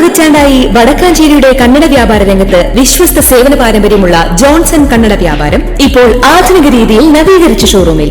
പതിറ്റാണ്ടായി വടക്കാഞ്ചേരിയുടെ കന്നഡ വ്യാപാര രംഗത്ത് വിശ്വസ്ത സേവന പാരമ്പര്യമുള്ള ജോൺസൺ കന്നഡ വ്യാപാരം ഇപ്പോൾ ആധുനിക രീതിയിൽ നവീകരിച്ച ഷോറൂമിൽ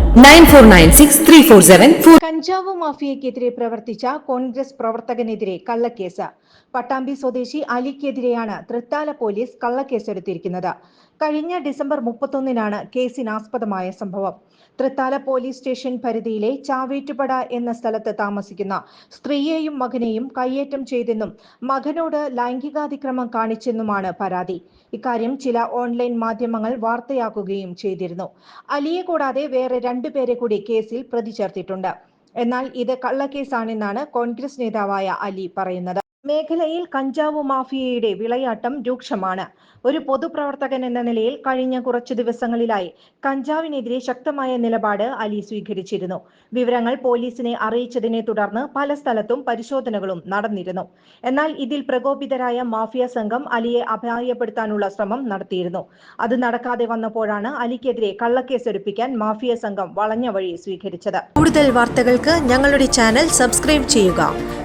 nine four nine six three four seven four കഞ്ചാവ് മാഫിയക്കെതിരെ പ്രവർത്തിച്ച കോൺഗ്രസ് പ്രവർത്തകനെതിരെ കള്ളക്കേസ്. പട്ടാമ്പി സ്വദേശി അലിക്കെതിരെയാണ് തൃത്താല പോലീസ് കള്ളക്കേസെടുത്തിരിക്കുന്നത്. കഴിഞ്ഞ ഡിസംബർ മുപ്പത്തൊന്നിനാണ് കേസിനാസ്പദമായ സംഭവം. തൃത്താല പോലീസ് സ്റ്റേഷൻ പരിധിയിലെ ചാവേറ്റുപട എന്ന സ്ഥലത്ത് താമസിക്കുന്ന സ്ത്രീയെയും മകനെയും കയ്യേറ്റം ചെയ്തെന്നും മകനോട് ലൈംഗികാതിക്രമം കാണിച്ചെന്നുമാണ് പരാതി. ഇക്കാര്യം ചില ഓൺലൈൻ മാധ്യമങ്ങൾ വാർത്തയാക്കുകയും ചെയ്തിരുന്നു. അലിയെ കൂടാതെ വേറെ രണ്ടുപേരെ കൂടി കേസിൽ പ്രതി ചേർത്തിട്ടുണ്ട്. എന്നാൽ ഇത് കള്ളക്കേസാണെന്നാണ് കോൺഗ്രസ് നേതാവായ അലി പറയുന്നത്. മേഖലയിൽ കഞ്ചാവ് മാഫിയയുടെ വിളയാട്ടം രൂക്ഷമാണ്. ഒരു പൊതുപ്രവർത്തകൻ എന്ന നിലയിൽ കഴിഞ്ഞ കുറച്ചു ദിവസങ്ങളിലായി കഞ്ചാവിനെതിരെ ശക്തമായ നിലപാട് അലി സ്വീകരിച്ചിരുന്നു. വിവരങ്ങൾ പോലീസിനെ അറിയിച്ചതിനെ തുടർന്ന് പല സ്ഥലത്തും പരിശോധനകളും നടന്നിരുന്നു. എന്നാൽ ഇതിൽ പ്രകോപിതരായ മാഫിയ സംഘം അലിയെ അപായപ്പെടുത്താനുള്ള ശ്രമം നടത്തിയിരുന്നു. അത് നടക്കാതെ വന്നപ്പോഴാണ് അലിക്കെതിരെ കള്ളക്കേസെടുപ്പിക്കാൻ മാഫിയ സംഘം വളഞ്ഞ വഴി സ്വീകരിച്ചത്. കൂടുതൽ വാർത്തകൾക്ക് ഞങ്ങളുടെ ചാനൽ സബ്സ്ക്രൈബ് ചെയ്യുക.